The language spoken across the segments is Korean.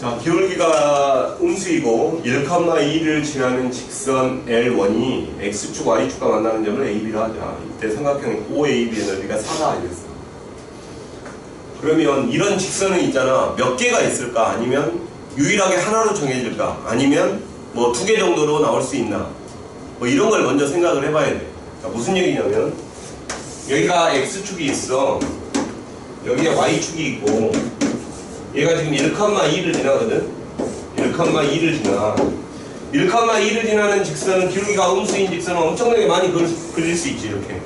자, 기울기가 음수이고 1,2를 지나는 직선 L1이 X축, Y축과 만나는 점을 AB로 하자. 이때 삼각형 OAB의 넓이가 4다 이랬어. 그러면 이런 직선은 있잖아. 몇 개가 있을까? 아니면 유일하게 하나로 정해질까? 아니면 뭐 두 개 정도로 나올 수 있나? 뭐 이런 걸 먼저 생각을 해봐야 돼. 자, 무슨 얘기냐면 여기가 X축이 있어. 여기에 Y축이 있고 얘가 지금 1,2를 지나거든. 1,2를 지나. 1,2를 지나는 직선은 기울기가 음수인 직선은 엄청나게 많이 그릴, 수 있지 이렇게.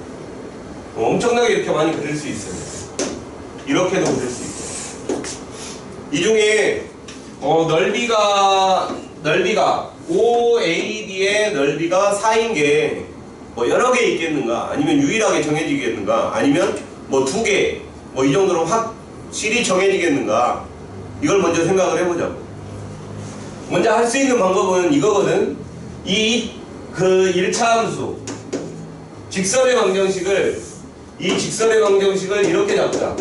어, 엄청나게 이렇게 많이 그릴 수 있어요. 이렇게도 그릴 수 있고. 이 중에 어, 넓이가 넓이가 OAB의 넓이가 4인 게 뭐 여러 개 있겠는가? 아니면 유일하게 정해지겠는가? 아니면 뭐 두 개, 뭐 이 정도로 확실히 정해지겠는가? 이걸 먼저 생각을 해보자. 먼저 할 수 있는 방법은 이거거든. 이 그 1차 함수 직선의 방정식을 이 직선의 방정식을 이렇게 잡자.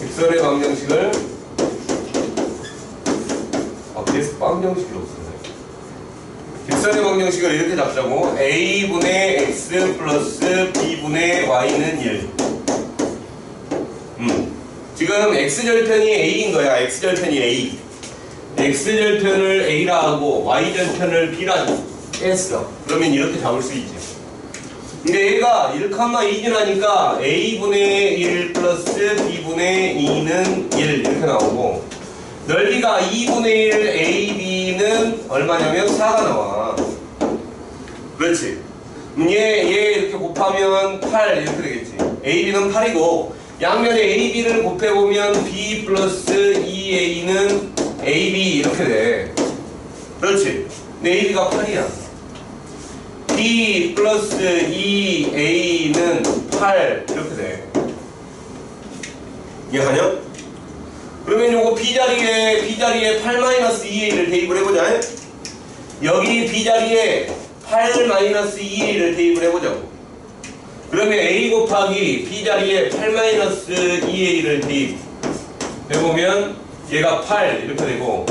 직선의 방정식을 아, 계속 방정식이 없어요. 직선의 방정식을 이렇게 잡자고 a분의 x 플러스 b분의 y는 1 음. 지금 x절편이 a인 거야. X절편이 a. X절편을 a라 하고 y절편을 b라 했어. 그러면 이렇게 잡을 수 있지. 근데 얘가 1,2 지나니까 a분의 1 플러스 b분의 2는 1 이렇게 나오고 넓이가 2분의 1 ab는 얼마냐면 4가 나와. 그렇지? 얘, 얘 이렇게 곱하면 8 이렇게 되겠지. Ab는 8이고 양면에 ab를 곱해보면 b 플러스 2a는 ab 이렇게 돼. 그렇지. 근데 ab가 8이야. B 플러스 2a는 8 이렇게 돼. 이해가냐? 그러면 요거 b 자리에 b 자리에 8 마이너스 2a를 대입을 해보자. 여기 b 자리에 8 마이너스 2a를 대입을 해보자고 그러면 a 곱하기 b 자리에 8 마이너스 2a를 대입해보면 얘가 8 이렇게 되고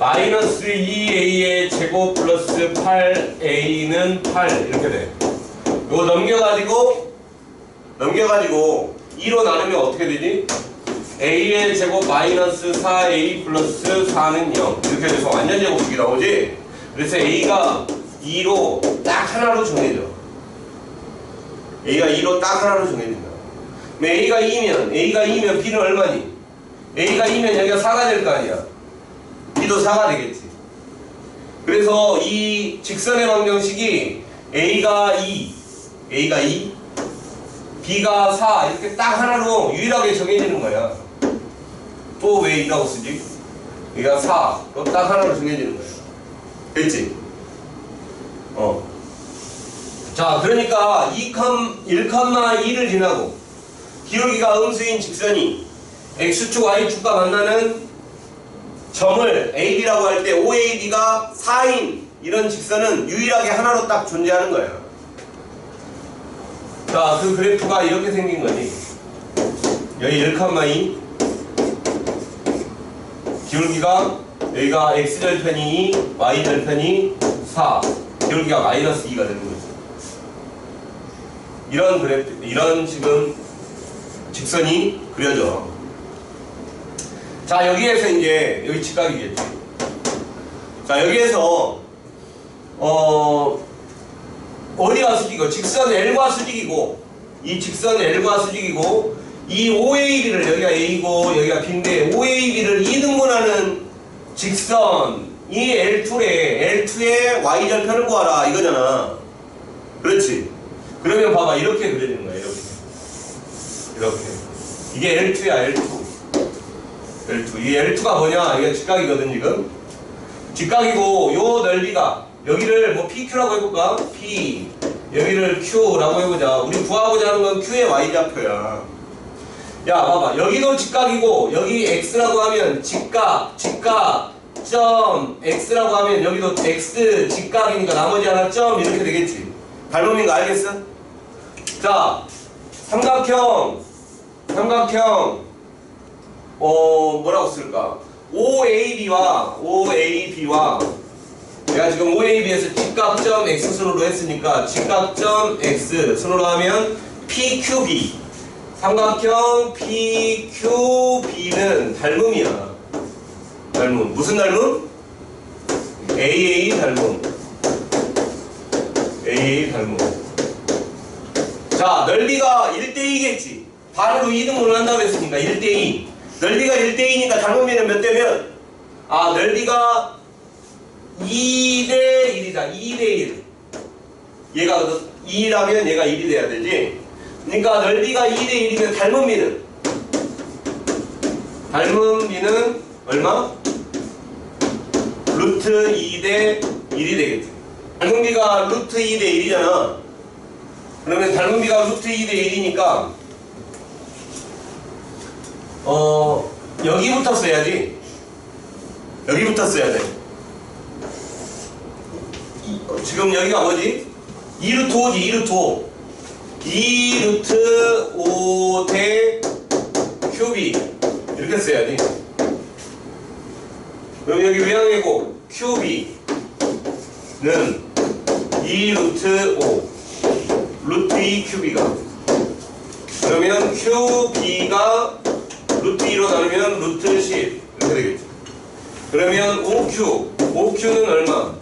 마이너스 2a의 제곱 플러스 8a는 8 이렇게 돼 이거 넘겨가지고 넘겨가지고 2로 나누면 어떻게 되지? a의 제곱 마이너스 4a 플러스 4는 0 이렇게 돼서 완전 제곱식이 나오지? 그래서 a가 2로 딱 하나로 정해져 a가 2로 딱 하나로 정해진다 a가 2면 a가 2면 b는 얼마니? a가 2면 여기가 4가 될 거 아니야 b도 4가 되겠지 그래서 이 직선의 방정식이 a가 2 a가 2 b가 4 이렇게 딱 하나로 유일하게 정해지는 거야 또 왜 2라고 쓰지? 여기가 4 그거 딱 하나로 정해지는 거야 됐지? 어. 자, 그러니까 2, 1,2를 지나고 기울기가 음수인 직선이 x축, y축과 만나는 점을 AB라고 할 때 OAB가 4인 이런 직선은 유일하게 하나로 딱 존재하는 거야. 자, 그 그래프가 이렇게 생긴 거지. 여기 1,2 기울기가 여기가 x절편이 2, y절편이 4 기울기가 마이너스 2가 되는 거죠. 이런 그래프, 이런 지금 직선이 그려져. 자, 여기에서 이제, 여기 직각이겠지. 자, 여기에서, 어, 어디가 수직이고, 직선 L과 수직이고, 이 직선 L과 수직이고, 이 OAB를, 여기가 A고, 여기가 B인데, OAB를 2등분하는 직선, 이 L2에, L2의 Y절편을 구하라, 이거잖아. 그렇지. 그러면 봐봐, 이렇게 그려지는 거야, 이렇게. 이렇게. 이게 L2야, L2. L2. 이 L2가 뭐냐? 이게 직각이거든, 지금. 직각이고, 요 넓이가, 여기를 뭐 PQ라고 해볼까? P. 여기를 Q라고 해보자. 우리 구하고자 하는 건 Q의 Y좌표야. 야, 봐봐. 여기도 직각이고, 여기 X라고 하면 직각, 직각, 점, X라고 하면 여기도 X 직각이니까 나머지 하나 점 이렇게 되겠지. 발음인 거 알겠어? 자, 삼각형, 삼각형, 어, 뭐라고 쓸까? OAB와 OAB와 내가 지금 OAB에서 직각점 X 순으로 했으니까 직각점 X 순으로 하면 PQB 삼각형 PQB는 닮음이야. 닮음 무슨 닮음? AA 닮음 AA 닮음 자 넓이가 1대2겠지 반으로 이등분을 한다고 했으니까 1대2 넓이가 1대2니까 닮음비는 몇 대면 아 넓이가 2대 1이다. 2대 1. 얘가 2라면 얘가 1이 돼야 되지. 그러니까 넓이가 2대 1이면 닮은 비는 닮은 비는 얼마? 루트 2대 1이 되겠지. 닮은 비가 루트 2대 1이잖아. 그러면 닮은 비가 루트 2대 1이니까 어 여기부터 써야지. 여기부터 써야 돼. 이- 어, 지금 여기가 뭐지? 2루트 5지 2루트 5 2루트 5대 큐비 이렇게 써야지 그럼 여기 외양이고 큐비는 2루트 5 루트 2 큐비가 그러면 큐비가 루트 2로 나누면 루트 10 이렇게 되겠죠 그러면 5큐 5큐는 얼마?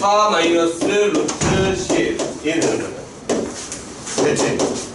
4 마이너스 루트 10 얘는 얼마야? 됐지?